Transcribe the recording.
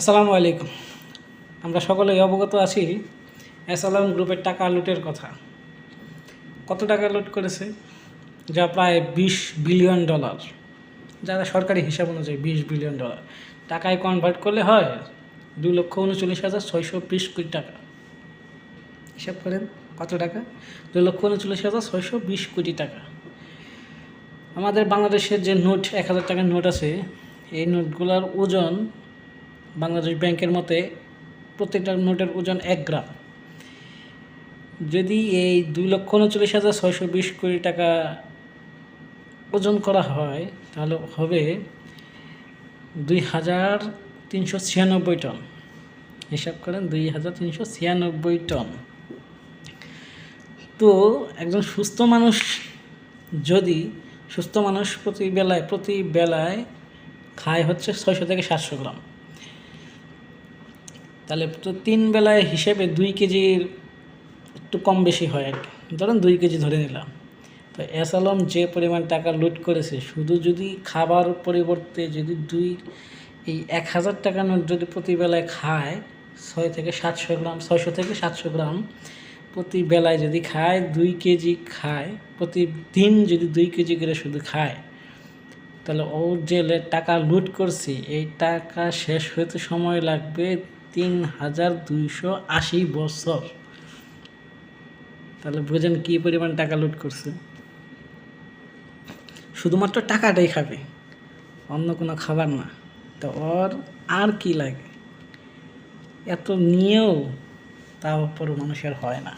আসসালামু আলাইকুম। আমরা সকলেই অবগত আছি এসালাম গ্রুপের টাকা লুটের কথা। কত টাকা লুট করেছে? যা প্রায় বিশ বিলিয়ন ডলার। যারা সরকারি হিসাব অনুযায়ী বিশ বিলিয়ন ডলার। টাকায় কনভার্ট করলে হয় দু লক্ষ উনচল্লিশ হাজার ছয়শো বিশ কোটি টাকা। হিসাব করেন, কত টাকা? দু লক্ষ উনচল্লিশ হাজার ছয়শো বিশ কোটি টাকা। আমাদের বাংলাদেশের যে নোট, এক হাজার টাকার নোট আছে, এই নোটগুলোর ওজন বাংলাদেশ ব্যাংকের মতে প্রত্যেকটা নোটের ওজন এক গ্রাম। যদি এই দুই লক্ষ উনচল্লিশ হাজার ছয়শো বিশ কোটি টাকা ওজন করা হয়, তাহলে হবে দুই হাজার তিনশো ছিয়ানব্বই টন। হিসাব করেন, দুই হাজার তিনশো ছিয়ানব্বই টন। তো একজন সুস্থ মানুষ যদি, সুস্থ মানুষ প্রতি বেলায় প্রতি বেলায় খায় হচ্ছে ছয়শো থেকে সাতশো গ্রাম। তাহলে তো তিন বেলায় হিসেবে দুই কেজির একটু কম বেশি হয় আর কি। ধরেন দুই কেজি ধরে নিলাম। তো এস আলম যে পরিমাণ টাকা লুট করেছে, শুধু যদি খাবার পরিবর্তে যদি দুই, এই এক হাজার টাকা নোট যদি প্রতি বেলায় খায়, ছয় থেকে সাতশো গ্রাম, ছয়শো থেকে সাতশো গ্রাম প্রতি বেলায় যদি খায়, দুই কেজি খায় প্রতিদিন যদি দুই কেজি করে শুধু খায়, তাহলে ও যে টাকা লুট করছি, এই টাকা শেষ হতে সময় লাগবে তিন হাজার দুইশো আশি বছর। তাহলে বোঝেন কী পরিমাণ টাকা লুট করছে। শুধুমাত্র টাকাটাই খাবে, অন্য কোনো খাবার না। তো ওর আর কি লাগে? এত নিয়েও তাও পর মানুষের হয় না।